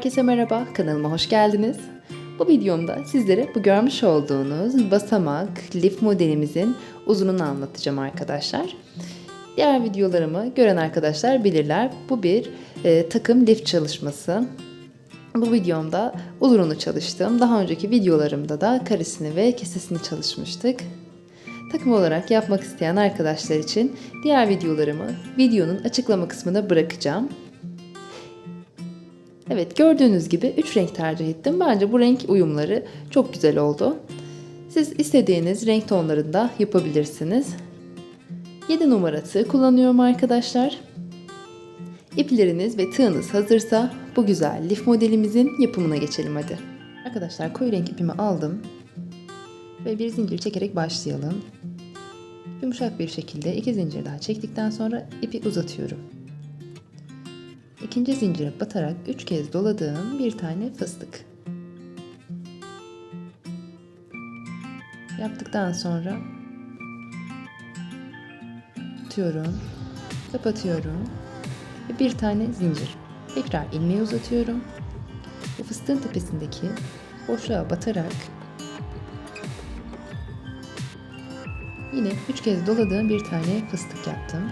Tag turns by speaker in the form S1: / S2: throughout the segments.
S1: Herkese merhaba, kanalıma hoş geldiniz. Bu videomda sizlere bu görmüş olduğunuz basamak lif modelimizin uzununu anlatacağım arkadaşlar. Diğer videolarımı gören arkadaşlar bilirler. Bu bir e, takım lif çalışması. Bu videomda uzununu çalıştım. Daha önceki videolarımda da karesini ve kesesini çalışmıştık. Takım olarak yapmak isteyen arkadaşlar için diğer videolarımı videonun açıklama kısmına bırakacağım. Evet gördüğünüz gibi 3 renk tercih ettim. Bence bu renk uyumları çok güzel oldu. Siz istediğiniz renk tonlarında yapabilirsiniz. 7 numara tığ kullanıyorum arkadaşlar. İpleriniz ve tığınız hazırsa bu güzel lif modelimizin yapımına geçelim hadi. Arkadaşlar koyu renk ipimi aldım. Ve bir zincir çekerek başlayalım. Yumuşak bir şekilde iki zincir daha çektikten sonra ipi uzatıyorum. İkinci zincire batarak 3 kez doladığım bir tane fıstık. Yaptıktan sonra tutuyorum, kapatıyorum ve bir tane zincir. Tekrar ilmeği uzatıyorum. Bu fıstığın tepesindeki boşluğa batarak yine 3 kez doladığım bir tane fıstık yaptım.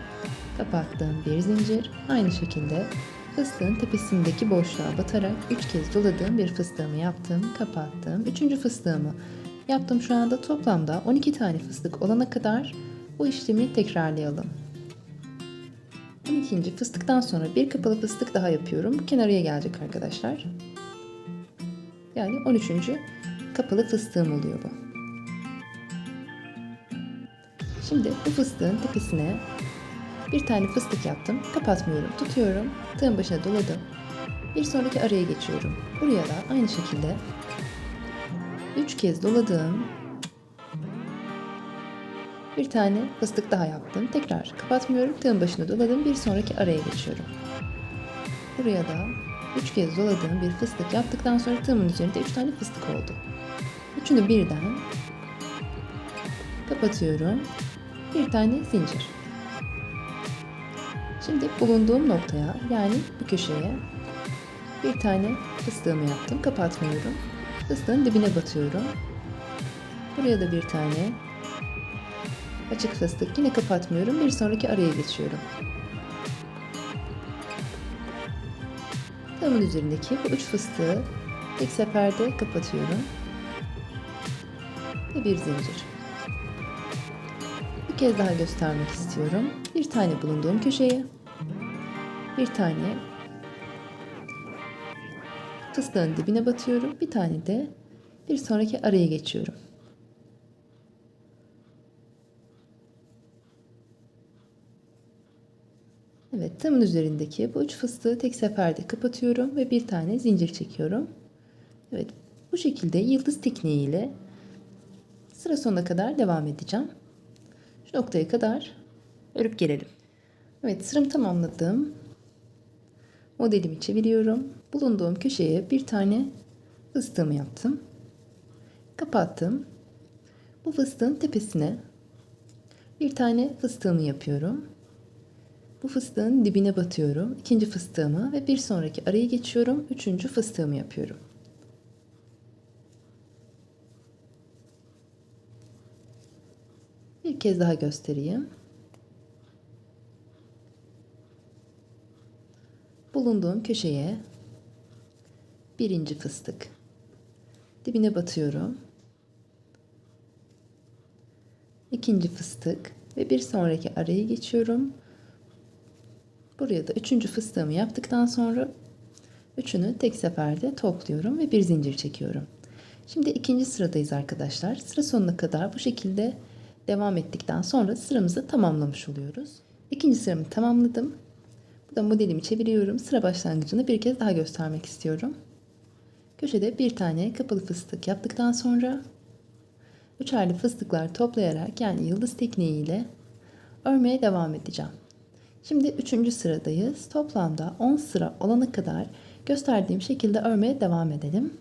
S1: Kapattığım bir zincir. Aynı şekilde Fıstığın tepesindeki boşluğa batarak 3 kez doladığım bir fıstığımı yaptım, kapattım. Üçüncü fıstığımı yaptım şu anda toplamda 12 tane fıstık olana kadar bu işlemi tekrarlayalım. 12. fıstıktan sonra bir kapalı fıstık daha yapıyorum. Kenarıya gelecek arkadaşlar. Yani 13. kapalı fıstığım oluyor bu. Şimdi bu fıstığın tepesine bir tane fıstık yaptım. Kapatmıyorum. Tutuyorum. Tığın başına doladım. Bir sonraki araya geçiyorum. Buraya da aynı şekilde 3 kez doladığım bir tane fıstık daha yaptım. Tekrar kapatmıyorum. Tığın başına doladım. Bir sonraki araya geçiyorum. Buraya da 3 kez doladığım bir fıstık yaptıktan sonra tığımın üzerinde 3 tane fıstık oldu. Üçünü birden kapatıyorum. Bir tane zincir. Şimdi bulunduğum noktaya yani bu köşeye bir tane fıstığımı yaptım. Kapatmıyorum. Fıstığın dibine batıyorum. Buraya da bir tane açık fıstık. Yine kapatmıyorum. Bir sonraki araya geçiyorum. Tığımın üzerindeki bu üç fıstığı tek seferde kapatıyorum. Ve bir zincir. Bir kez daha göstermek istiyorum. Bir tane bulunduğum köşeye bir tane fıstığın dibine batıyorum. Bir tane de bir sonraki araya geçiyorum. Evet tamın üzerindeki bu üç fıstığı tek seferde kapatıyorum ve bir tane zincir çekiyorum. Evet bu şekilde yıldız tekniğiyle sıra sonuna kadar devam edeceğim. Şu noktaya kadar örüp gelelim. Evet sıramı tamamladım. Modelimi çeviriyorum. Bulunduğum köşeye bir tane fıstığımı yaptım. Kapattım. Bu fıstığın tepesine bir tane fıstığımı yapıyorum. Bu fıstığın dibine batıyorum. İkinci fıstığımı ve bir sonraki araya geçiyorum. Üçüncü fıstığımı yapıyorum. Bir kez daha göstereyim. Bulunduğum köşeye birinci fıstık dibine batıyorum. ikinci fıstık ve bir sonraki araya geçiyorum. Buraya da üçüncü fıstığımı yaptıktan sonra üçünü tek seferde topluyorum ve bir zincir çekiyorum. Şimdi ikinci sıradayız arkadaşlar. Sıra sonuna kadar bu şekilde devam ettikten sonra sıramızı tamamlamış oluyoruz. İkinci sıramı tamamladım. Modelimi çeviriyorum. Sıra başlangıcını bir kez daha göstermek istiyorum. Köşede bir tane kapalı fıstık yaptıktan sonra üçerli fıstıklar toplayarak yani yıldız tekniğiyle örmeye devam edeceğim. Şimdi üçüncü sıradayız. Toplamda 10 sıra olana kadar gösterdiğim şekilde örmeye devam edelim.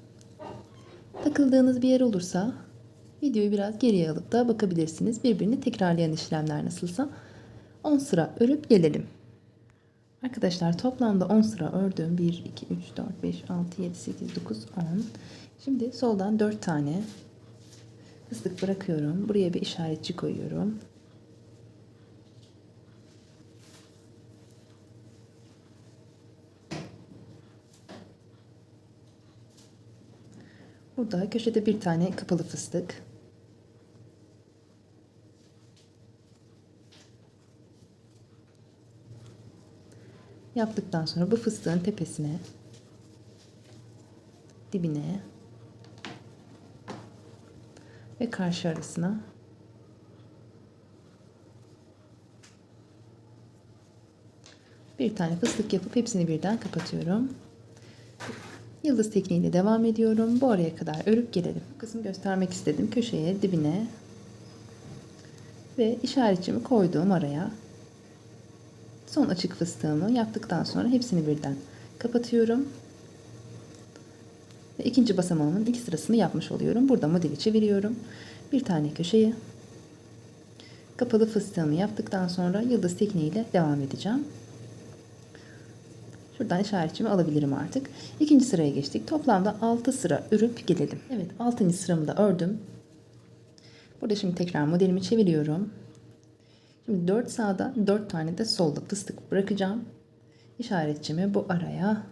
S1: Takıldığınız bir yer olursa videoyu biraz geriye alıp da bakabilirsiniz. Birbirini tekrarlayan işlemler nasılsa 10 sıra örüp gelelim. Arkadaşlar toplamda 10 sıra ördüm. 1, 2, 3, 4, 5, 6, 7, 8, 9, 10. Şimdi soldan 4 tane fıstık bırakıyorum. Buraya bir işaretçi koyuyorum. Burada köşede bir tane kapalı fıstık. Yaptıktan sonra bu fıstığın tepesine, dibine ve karşı arasına bir tane fıstık yapıp hepsini birden kapatıyorum. Yıldız tekniğiyle devam ediyorum. Bu araya kadar örüp gelelim. Bu kısmı göstermek istedim. Köşeye, dibine ve işaretçimi koyduğum araya son açık fıstığımı yaptıktan sonra hepsini birden kapatıyorum. Ve ikinci basamağımın ilk sırasını yapmış oluyorum. Burada modeli çeviriyorum. Bir tane köşeye kapalı fıstığımı yaptıktan sonra yıldız tekniğiyle devam edeceğim. Şuradan işaretçimi alabilirim artık. İkinci sıraya geçtik. Toplamda 6 sıra örüp gelelim. Evet 6. sıramı da ördüm. Burada şimdi tekrar modelimi çeviriyorum. Şimdi 4 sağda 4 tane de solda fıstık bırakacağım. İşaretçimi bu araya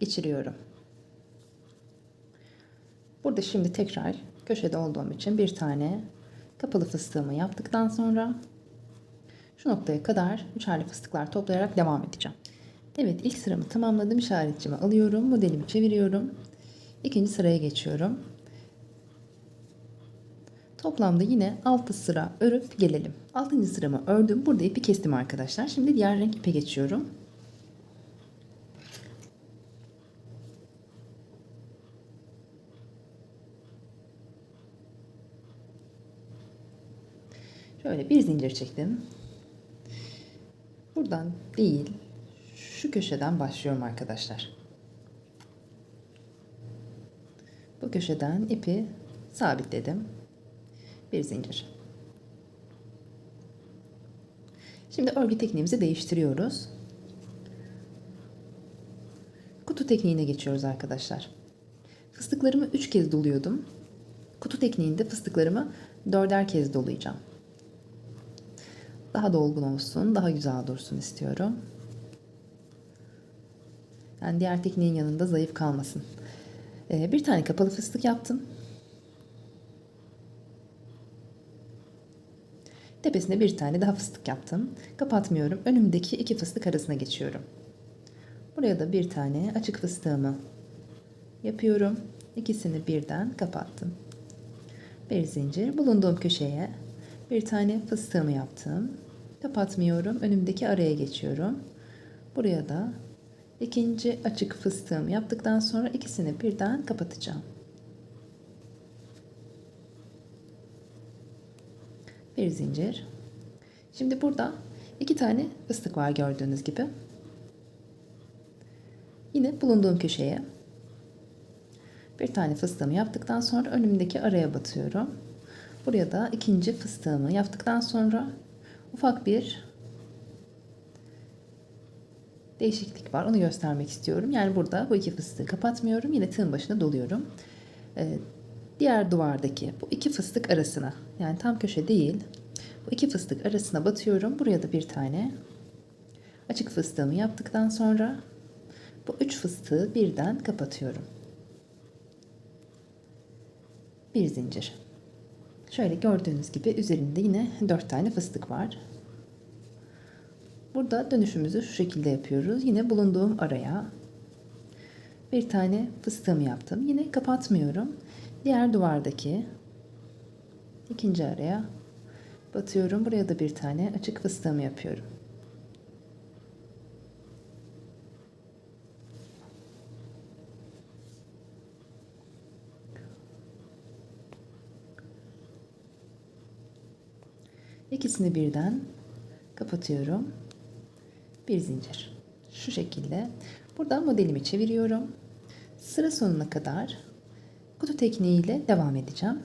S1: geçiriyorum. Burada şimdi tekrar köşede olduğum için bir tane kapalı fıstığımı yaptıktan sonra şu noktaya kadar üçerli fıstıklar toplayarak devam edeceğim. Evet ilk sıramı tamamladım. İşaretçimi alıyorum. Modelimi çeviriyorum. İkinci sıraya geçiyorum. Toplamda yine 6 sıra örüp gelelim. 6. sıramı ördüm. Burada ipi kestim arkadaşlar. Şimdi diğer renk ipe geçiyorum. Şöyle bir zincir çektim. Buradan değil, şu köşeden başlıyorum arkadaşlar. Bu köşeden ipi sabitledim. Bir zincir. Şimdi örgü tekniğimizi değiştiriyoruz. Kutu tekniğine geçiyoruz arkadaşlar. Fıstıklarımı 3 kez doluyordum. Kutu tekniğinde fıstıklarımı dörder kez dolayacağım. Daha dolgun olsun, daha güzel dursun istiyorum. Yani diğer tekniğin yanında zayıf kalmasın. Ee, bir tane kapalı fıstık yaptım. Tepesine bir tane daha fıstık yaptım. Kapatmıyorum. Önümdeki iki fıstık arasına geçiyorum. Buraya da bir tane açık fıstığımı yapıyorum. İkisini birden kapattım. Bir zincir bulunduğum köşeye bir tane fıstığımı yaptım. Kapatmıyorum. Önümdeki araya geçiyorum. Buraya da ikinci açık fıstığımı yaptıktan sonra ikisini birden kapatacağım. Bir zincir. Şimdi burada iki tane fıstık var gördüğünüz gibi. Yine bulunduğum köşeye bir tane fıstığımı yaptıktan sonra önümdeki araya batıyorum. Buraya da ikinci fıstığımı yaptıktan sonra ufak bir değişiklik var. Onu göstermek istiyorum. Yani burada bu iki fıstığı kapatmıyorum. Yine tığın başına doluyorum. Diğer duvardaki bu iki fıstık arasına yani tam köşe değil bu iki fıstık arasına batıyorum. Buraya da bir tane açık fıstığımı yaptıktan sonra bu üç fıstığı birden kapatıyorum. Bir zincir. Şöyle gördüğünüz gibi üzerinde yine 4 tane fıstık var. Burada dönüşümüzü şu şekilde yapıyoruz. Yine bulunduğum araya bir tane fıstığımı yaptım. Yine kapatmıyorum. Diğer duvardaki ikinci araya batıyorum. Buraya da bir tane açık fıstığımı yapıyorum. İkisini birden kapatıyorum. Bir zincir. Şu şekilde. Buradan modelimi çeviriyorum. Sıra sonuna kadar kutu tekniğiyle devam edeceğim.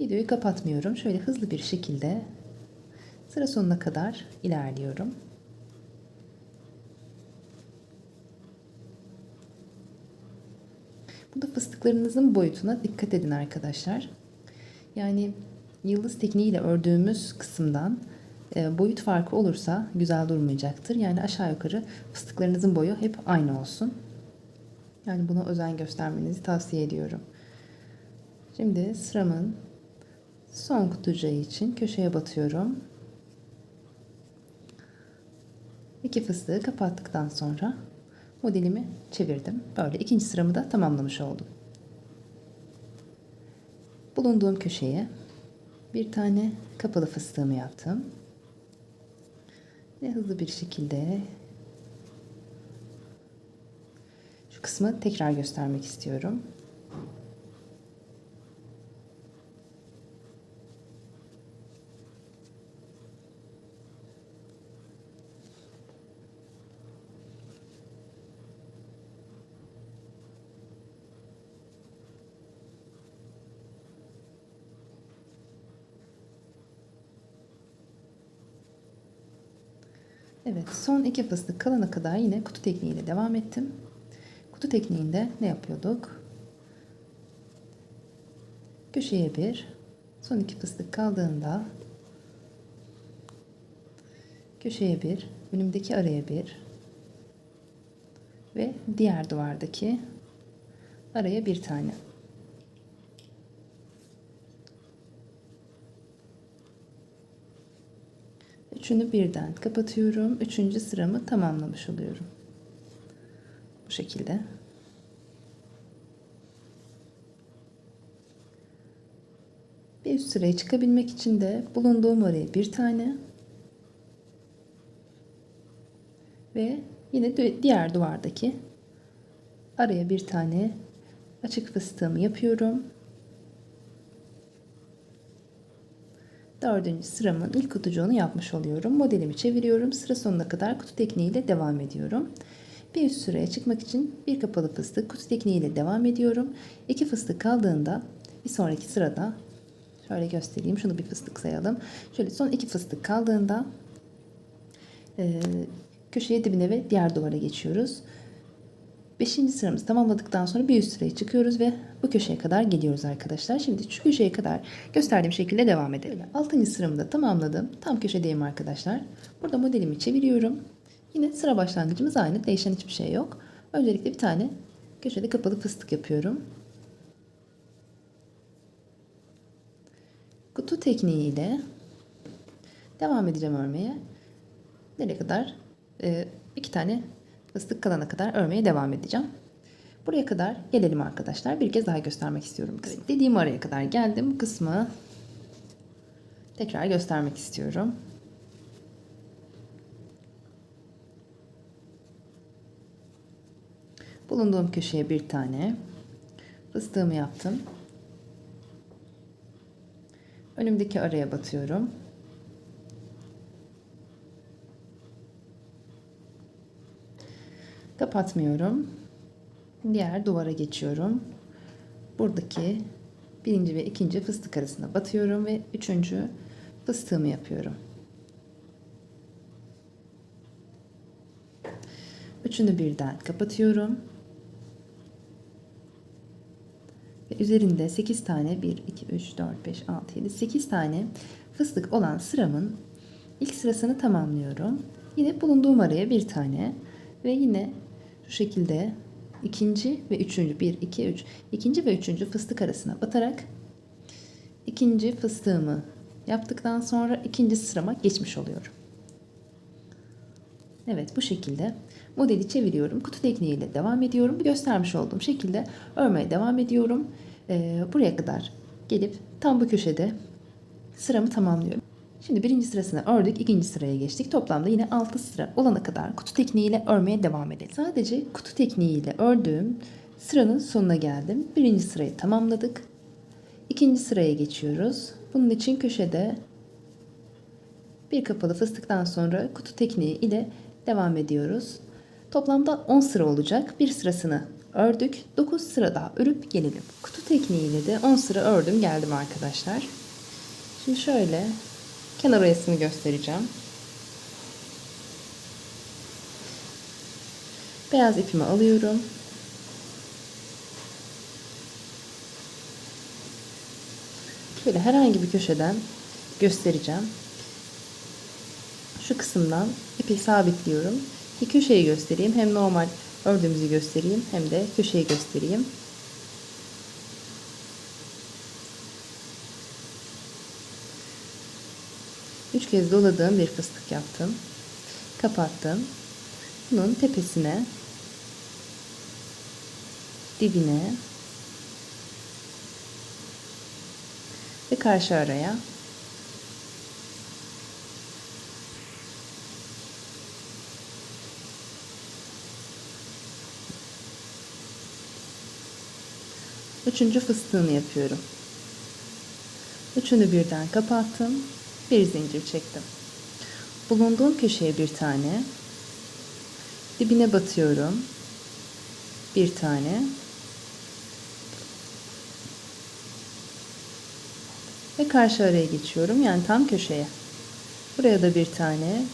S1: Videoyu kapatmıyorum. Şöyle hızlı bir şekilde Sıra sonuna kadar ilerliyorum. Burada fıstıklarınızın boyutuna dikkat edin arkadaşlar. Yani yıldız tekniğiyle ördüğümüz kısımdan e, boyut farkı olursa güzel durmayacaktır. Yani aşağı yukarı fıstıklarınızın boyu hep aynı olsun. Yani buna özen göstermenizi tavsiye ediyorum. Şimdi sıramın son kutucuğu için köşeye batıyorum. İki fıstığı kapattıktan sonra modelimi çevirdim. Böyle ikinci sıramı da tamamlamış oldum. Bulunduğum köşeye bir tane kapalı fıstığımı yaptım. Ve hızlı bir şekilde şu kısmı tekrar göstermek istiyorum. Evet son iki fıstık kalana kadar yine kutu tekniğiyle devam ettim. Kutu tekniğinde ne yapıyorduk? Köşeye bir, son iki fıstık kaldığında köşeye bir, önümdeki araya bir ve diğer duvardaki araya bir tane. Üçünü birden kapatıyorum. Üçüncü sıramı tamamlamış oluyorum. Bu şekilde. Bir üst sıraya çıkabilmek için de bulunduğum araya bir tane ve yine diğer duvardaki araya bir tane açık fıstığımı yapıyorum. Dördüncü sıramın ilk kutucuğunu yapmış oluyorum. Modelimi çeviriyorum. Sıra sonuna kadar kutu tekniğiyle devam ediyorum. Bir üst sıraya çıkmak için bir kapalı fıstık kutu tekniğiyle devam ediyorum. İki fıstık kaldığında bir sonraki sırada şöyle göstereyim. Şunu bir fıstık sayalım. Şöyle son iki fıstık kaldığında e, köşeye dibine ve diğer duvara geçiyoruz. Beşinci sıramızı tamamladıktan sonra bir üst sıraya çıkıyoruz ve bu köşeye kadar geliyoruz arkadaşlar. Şimdi şu köşeye kadar gösterdiğim şekilde devam edelim. Altıncı sıramı da tamamladım. Tam köşedeyim arkadaşlar. Burada modelimi çeviriyorum. Yine sıra başlangıcımız aynı. Değişen hiçbir şey yok. Öncelikle bir tane köşede kapalı fıstık yapıyorum. Kutu tekniğiyle devam edeceğim örmeye. Nereye kadar? Ee, iki tane fıstık kalana kadar örmeye devam edeceğim. Buraya kadar gelelim arkadaşlar. Bir kez daha göstermek istiyorum. Evet, dediğim araya kadar geldim. Bu kısmı tekrar göstermek istiyorum. Bulunduğum köşeye bir tane fıstığımı yaptım. Önümdeki araya batıyorum. Kapatmıyorum. Diğer duvara geçiyorum. Buradaki birinci ve ikinci fıstık arasına batıyorum ve üçüncü fıstığımı yapıyorum. Üçünü birden kapatıyorum. Ve üzerinde 8 tane 1, 2, 3, 4, 5, 6, 7, 8 tane fıstık olan sıramın ilk sırasını tamamlıyorum. Yine bulunduğum araya bir tane ve yine şu şekilde ikinci ve üçüncü bir iki üç ikinci ve üçüncü fıstık arasına batarak ikinci fıstığımı yaptıktan sonra ikinci sırama geçmiş oluyorum. Evet bu şekilde modeli çeviriyorum. Kutu tekniğiyle devam ediyorum. Göstermiş olduğum şekilde örmeye devam ediyorum. Ee, buraya kadar gelip tam bu köşede sıramı tamamlıyorum. Şimdi birinci sırasını ördük, ikinci sıraya geçtik. Toplamda yine 6 sıra olana kadar kutu tekniğiyle örmeye devam edelim. Sadece kutu tekniğiyle ördüğüm sıranın sonuna geldim. Birinci sırayı tamamladık. İkinci sıraya geçiyoruz. Bunun için köşede bir kapalı fıstıktan sonra kutu tekniği ile devam ediyoruz. Toplamda 10 sıra olacak. Bir sırasını ördük. 9 sıra daha örüp gelelim. Kutu tekniğiyle de 10 sıra ördüm geldim arkadaşlar. Şimdi şöyle kenar oyasını göstereceğim. Beyaz ipimi alıyorum. Şöyle herhangi bir köşeden göstereceğim. Şu kısımdan ipi sabitliyorum. Ki köşeyi göstereyim. Hem normal ördüğümüzü göstereyim hem de köşeyi göstereyim. Üç kez doladığım bir fıstık yaptım. Kapattım. Bunun tepesine dibine ve karşı araya Üçüncü fıstığını yapıyorum. Üçünü birden kapattım. Bir zincir çektim. Bulunduğum köşeye bir tane. Dibine batıyorum. Bir tane. Ve karşı araya geçiyorum. Yani tam köşeye. Buraya da bir tane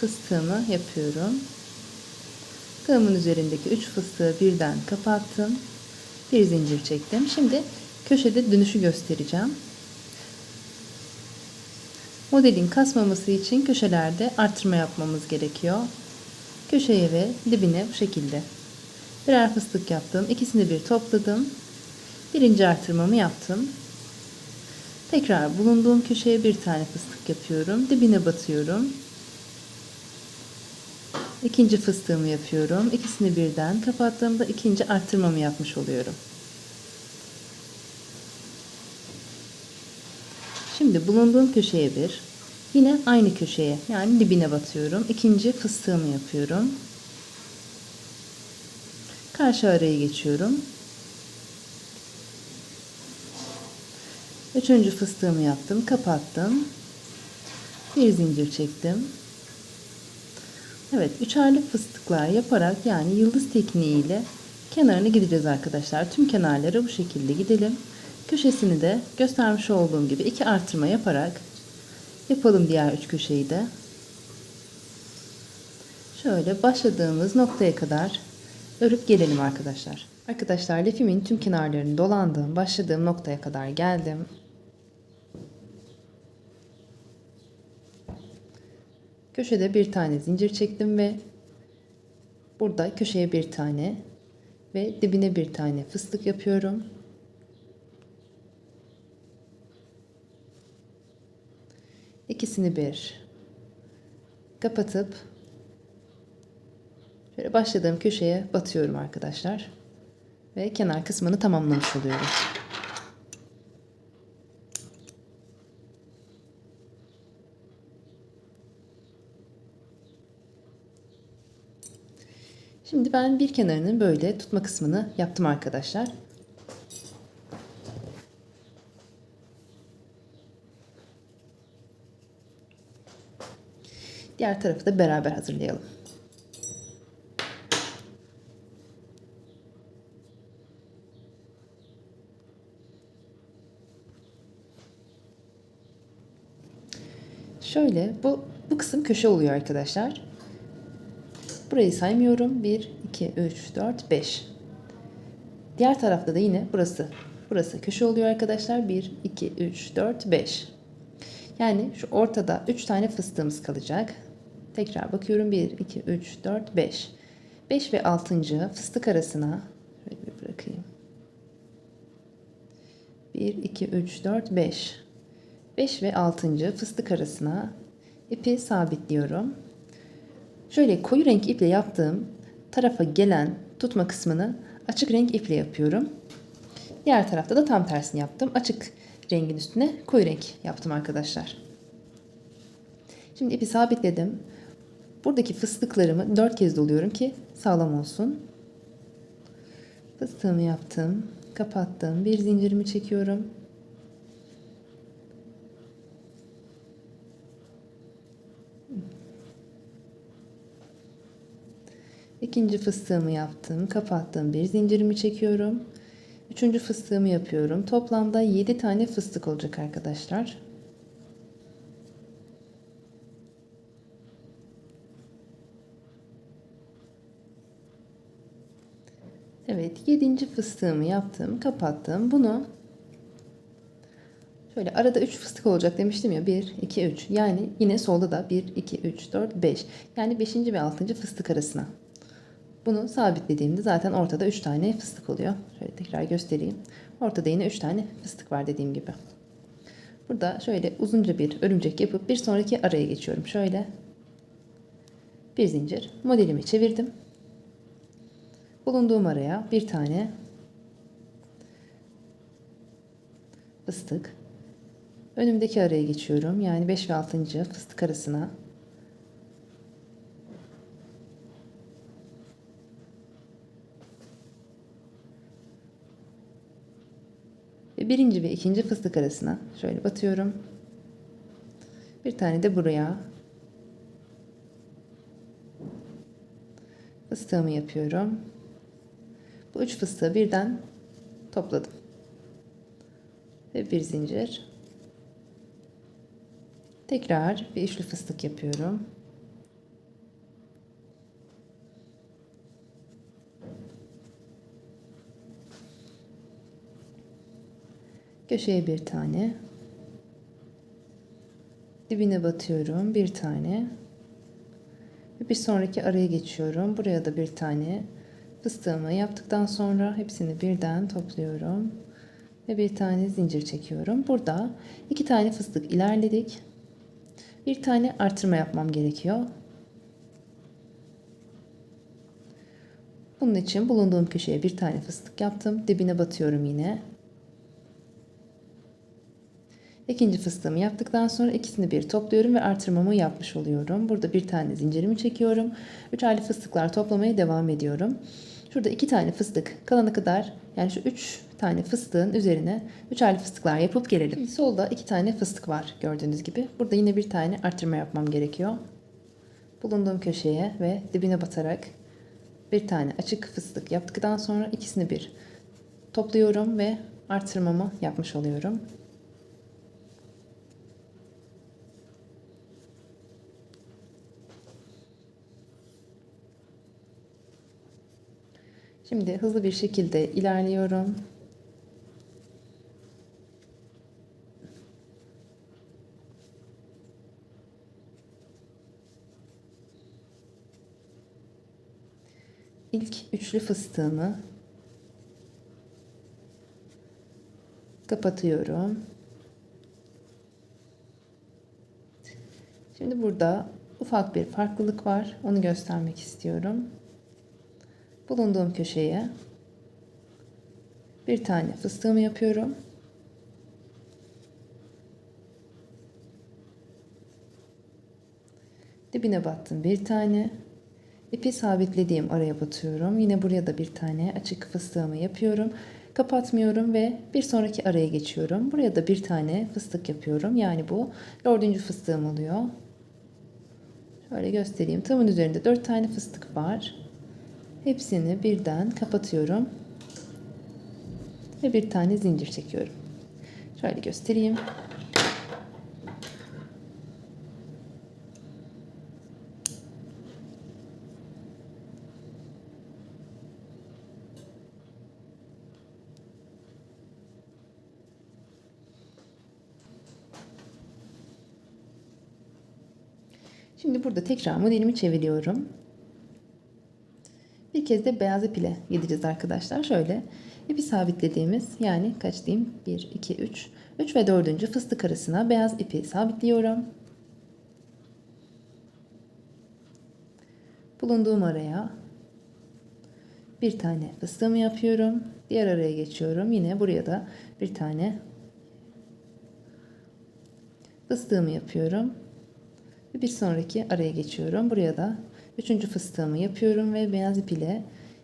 S1: fıstığımı yapıyorum. Tığımın üzerindeki üç fıstığı birden kapattım. Bir zincir çektim. Şimdi köşede dönüşü göstereceğim. Modelin kasmaması için köşelerde artırma yapmamız gerekiyor. Köşeye ve dibine bu şekilde. Birer fıstık yaptım. İkisini bir topladım. Birinci artırmamı yaptım. Tekrar bulunduğum köşeye bir tane fıstık yapıyorum. Dibine batıyorum. İkinci fıstığımı yapıyorum. İkisini birden kapattığımda ikinci arttırmamı yapmış oluyorum. Şimdi bulunduğum köşeye bir, yine aynı köşeye yani dibine batıyorum. İkinci fıstığımı yapıyorum. Karşı araya geçiyorum. Üçüncü fıstığımı yaptım, kapattım. Bir zincir çektim. Evet, üçerli fıstıklar yaparak yani yıldız tekniğiyle kenarına gideceğiz arkadaşlar. Tüm kenarları bu şekilde gidelim. Köşesini de göstermiş olduğum gibi iki artırma yaparak yapalım diğer üç köşeyi de. Şöyle başladığımız noktaya kadar örüp gelelim arkadaşlar. Arkadaşlar lefimin tüm kenarlarını dolandığım, başladığım noktaya kadar geldim. Köşede bir tane zincir çektim ve burada köşeye bir tane ve dibine bir tane fıstık yapıyorum. İkisini bir kapatıp şöyle başladığım köşeye batıyorum arkadaşlar. Ve kenar kısmını tamamlamış oluyorum. Şimdi ben bir kenarının böyle tutma kısmını yaptım arkadaşlar. Diğer tarafı da beraber hazırlayalım. Şöyle bu bu kısım köşe oluyor arkadaşlar. Burayı saymıyorum. 1, 2, 3, 4, 5. Diğer tarafta da yine burası. Burası köşe oluyor arkadaşlar. 1, 2, 3, 4, 5. Yani şu ortada 3 tane fıstığımız kalacak. Tekrar bakıyorum. 1, 2, 3, 4, 5. 5 ve 6. fıstık arasına şöyle bir bırakayım. 1, 2, 3, 4, 5. 5 ve 6. fıstık arasına ipi sabitliyorum. Şöyle koyu renk iple yaptığım tarafa gelen tutma kısmını açık renk iple yapıyorum. Diğer tarafta da tam tersini yaptım. Açık rengin üstüne koyu renk yaptım arkadaşlar. Şimdi ipi sabitledim. Buradaki fıstıklarımı dört kez doluyorum ki sağlam olsun. Fıstığımı yaptım. Kapattım. Bir zincirimi çekiyorum. İkinci fıstığımı yaptım. Kapattım. Bir zincirimi çekiyorum. Üçüncü fıstığımı yapıyorum. Toplamda 7 tane fıstık olacak arkadaşlar. Evet, 7. fıstığımı yaptım, kapattım. Bunu şöyle arada 3 fıstık olacak demiştim ya. 1 2 3. Yani yine solda da 1 2 3 4 5. Yani 5. ve 6. fıstık arasına bunu sabitlediğimde zaten ortada 3 tane fıstık oluyor. Şöyle tekrar göstereyim. Ortada yine 3 tane fıstık var dediğim gibi. Burada şöyle uzunca bir örümcek yapıp bir sonraki araya geçiyorum. Şöyle bir zincir modelimi çevirdim. Bulunduğum araya bir tane fıstık. Önümdeki araya geçiyorum. Yani 5 ve 6. fıstık arasına birinci ve ikinci fıstık arasına şöyle batıyorum. Bir tane de buraya fıstığımı yapıyorum. Bu üç fıstığı birden topladım. Ve bir zincir. Tekrar bir üçlü fıstık yapıyorum. Köşeye bir tane. Dibine batıyorum bir tane. Ve bir sonraki araya geçiyorum. Buraya da bir tane fıstığımı yaptıktan sonra hepsini birden topluyorum. Ve bir tane zincir çekiyorum. Burada iki tane fıstık ilerledik. Bir tane artırma yapmam gerekiyor. Bunun için bulunduğum köşeye bir tane fıstık yaptım. Dibine batıyorum yine. İkinci fıstığımı yaptıktan sonra ikisini bir topluyorum ve artırmamı yapmış oluyorum. Burada bir tane zincirimi çekiyorum. Üç aylı fıstıklar toplamaya devam ediyorum. Şurada iki tane fıstık kalana kadar yani şu üç tane fıstığın üzerine üç aylı fıstıklar yapıp gelelim. Şimdi solda iki tane fıstık var gördüğünüz gibi. Burada yine bir tane artırma yapmam gerekiyor. Bulunduğum köşeye ve dibine batarak bir tane açık fıstık yaptıktan sonra ikisini bir topluyorum ve artırmamı yapmış oluyorum. Şimdi hızlı bir şekilde ilerliyorum. İlk üçlü fıstığımı kapatıyorum. Şimdi burada ufak bir farklılık var. Onu göstermek istiyorum bulunduğum köşeye bir tane fıstığımı yapıyorum. Dibine battım bir tane. İpi sabitlediğim araya batıyorum. Yine buraya da bir tane açık fıstığımı yapıyorum. Kapatmıyorum ve bir sonraki araya geçiyorum. Buraya da bir tane fıstık yapıyorum. Yani bu dördüncü fıstığım oluyor. Şöyle göstereyim. Tamın üzerinde dört tane fıstık var. Hepsini birden kapatıyorum. Ve bir tane zincir çekiyorum. Şöyle göstereyim. Şimdi burada tekrar modelimi çeviriyorum. Bir kez de beyaz ip ile gideceğiz arkadaşlar. Şöyle ipi sabitlediğimiz yani kaç diyeyim 1, 2, 3, 3 ve 4. fıstık arasına beyaz ipi sabitliyorum. Bulunduğum araya bir tane fıstığımı yapıyorum. Diğer araya geçiyorum. Yine buraya da bir tane fıstığımı yapıyorum. Bir sonraki araya geçiyorum. Buraya da Üçüncü fıstığımı yapıyorum ve beyaz ip ile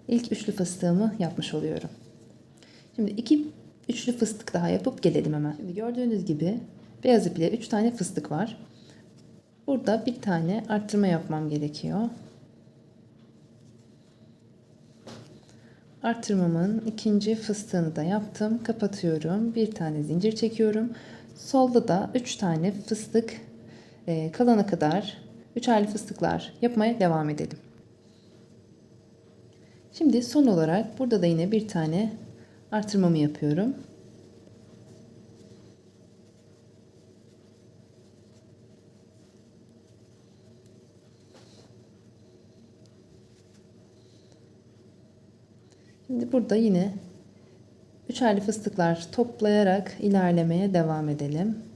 S1: ilk üçlü fıstığımı yapmış oluyorum. Şimdi iki üçlü fıstık daha yapıp gelelim hemen. Şimdi gördüğünüz gibi beyaz ip ile üç tane fıstık var. Burada bir tane arttırma yapmam gerekiyor. Arttırmamın ikinci fıstığını da yaptım. Kapatıyorum. Bir tane zincir çekiyorum. Solda da üç tane fıstık e, kalana kadar 3 aylı fıstıklar yapmaya devam edelim. Şimdi son olarak burada da yine bir tane artırmamı yapıyorum. Şimdi burada yine üçerli fıstıklar toplayarak ilerlemeye devam edelim.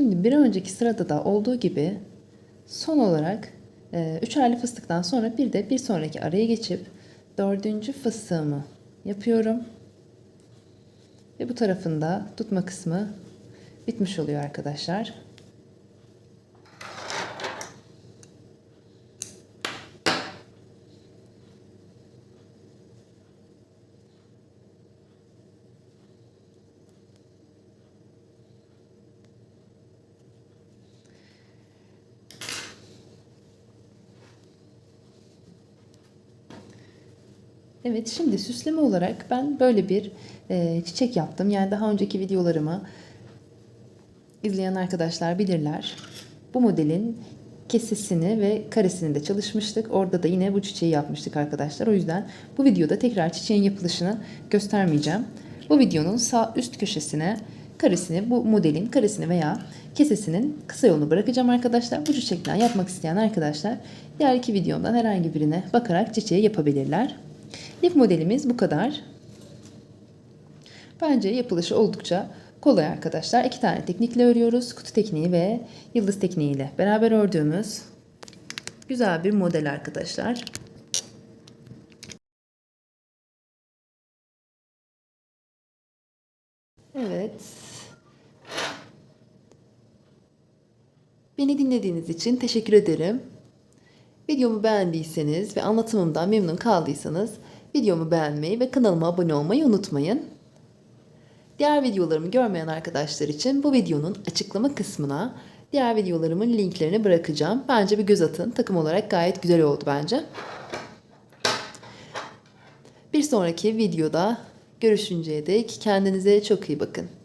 S1: Şimdi bir önceki sırada da olduğu gibi son olarak e, üçerli fıstıktan sonra bir de bir sonraki araya geçip dördüncü fıstığımı yapıyorum. Ve bu tarafında tutma kısmı bitmiş oluyor arkadaşlar. Evet şimdi süsleme olarak ben böyle bir e, çiçek yaptım. Yani daha önceki videolarımı izleyen arkadaşlar bilirler. Bu modelin kesesini ve karesini de çalışmıştık. Orada da yine bu çiçeği yapmıştık arkadaşlar. O yüzden bu videoda tekrar çiçeğin yapılışını göstermeyeceğim. Bu videonun sağ üst köşesine karesini, bu modelin karesini veya kesesinin kısa yolunu bırakacağım arkadaşlar. Bu çiçekten yapmak isteyen arkadaşlar diğer iki videomdan herhangi birine bakarak çiçeği yapabilirler. Lif modelimiz bu kadar. Bence yapılışı oldukça kolay arkadaşlar. İki tane teknikle örüyoruz. Kutu tekniği ve yıldız tekniğiyle beraber ördüğümüz güzel bir model arkadaşlar. Evet. Beni dinlediğiniz için teşekkür ederim. Videomu beğendiyseniz ve anlatımımdan memnun kaldıysanız videomu beğenmeyi ve kanalıma abone olmayı unutmayın. Diğer videolarımı görmeyen arkadaşlar için bu videonun açıklama kısmına diğer videolarımın linklerini bırakacağım. Bence bir göz atın. Takım olarak gayet güzel oldu bence. Bir sonraki videoda görüşünceye dek kendinize çok iyi bakın.